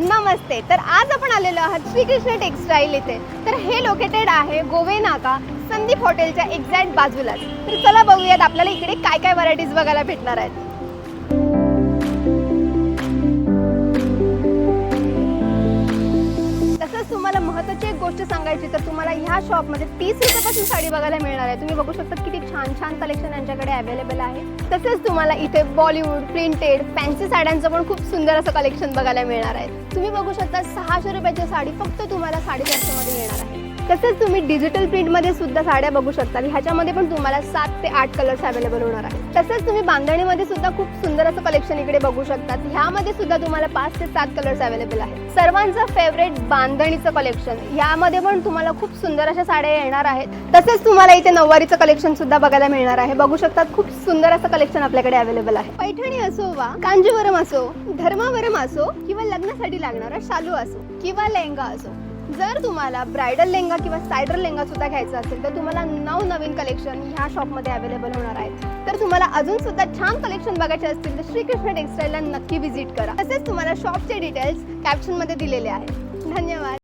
नमस्ते तर आज आपण आलेलो आहात श्रीकृष्ण टेक्सटाईल इथे. तर हे लोकेटेड आहे गोवे नाका संदीप हॉटेलच्या एक्झॅक्ट बाजूलाच. तर चला बघूयात आपल्याला इकडे काय काय व्हरायटीज बघायला भेटणार आहेत. गोष्ट सांगायची तर तुम्हाला ह्या शॉपमध्ये तीस रुपयापासून साडी बघायला मिळणार आहे. तुम्ही बघू शकता किती छान छान कलेक्शन यांच्याकडे अवेलेबल आहे. तसेच तुम्हाला इथे बॉलिवूड प्रिंटेड फॅन्सी साड्यांचं पण खूप सुंदर असं कलेक्शन बघायला मिळणार आहे. तुम्ही बघू शकता सहाशे रुपयाची साडी फक्त तुम्हाला साडेचारशे मध्ये मिळणार आहे. तसेच तुम्ही डिजिटल प्रिंटमध्ये सुद्धा साड्या बघू शकता. ह्याच्यामध्ये पण तुम्हाला सात ते आठ कलर्स अवेलेबल होणार आहे तसेच तुम्ही बांधणीमध्ये सुद्धा खूप सुंदर असं कलेक्शन इकडे बघू शकतात ह्यामध्ये सुद्धा तुम्हाला पाच ते सात कलर्स अवेलेबल आहेत. सर्वांचं फेवरेट बांधणीचं कलेक्शन यामध्ये पण तुम्हाला खूप सुंदर अशा साड्या येणार आहेत. तसेच तुम्हाला इथे नऊवारीचं कलेक्शन सुद्धा बघायला मिळणार आहे. बघू शकतात खूप सुंदर असं कलेक्शन आपल्याकडे अवेलेबल आहे. पैठणी असो वा कांजीवरम असो धर्मावरम असो किंवा लग्नासाठी लागणारा शालू असो किंवा लेहंगा असो जर तुम्हाला ब्रायडल लेंगा किंवा सायडर लेंगा सुद्धा घ्यायचा असेल तर तुम्हाला नऊ नवीन कलेक्शन ह्या शॉपमध्ये अवेलेबल होणार आहेत. तर तुम्हाला अजून सुद्धा छान कलेक्शन बघायचे असतील तर श्रीकृष्ण टेक्सटाईलला नक्की व्हिजिट करा. तसेच तुम्हाला शॉपचे डिटेल्स कॅप्शनमध्ये दिलेले आहेत. धन्यवाद.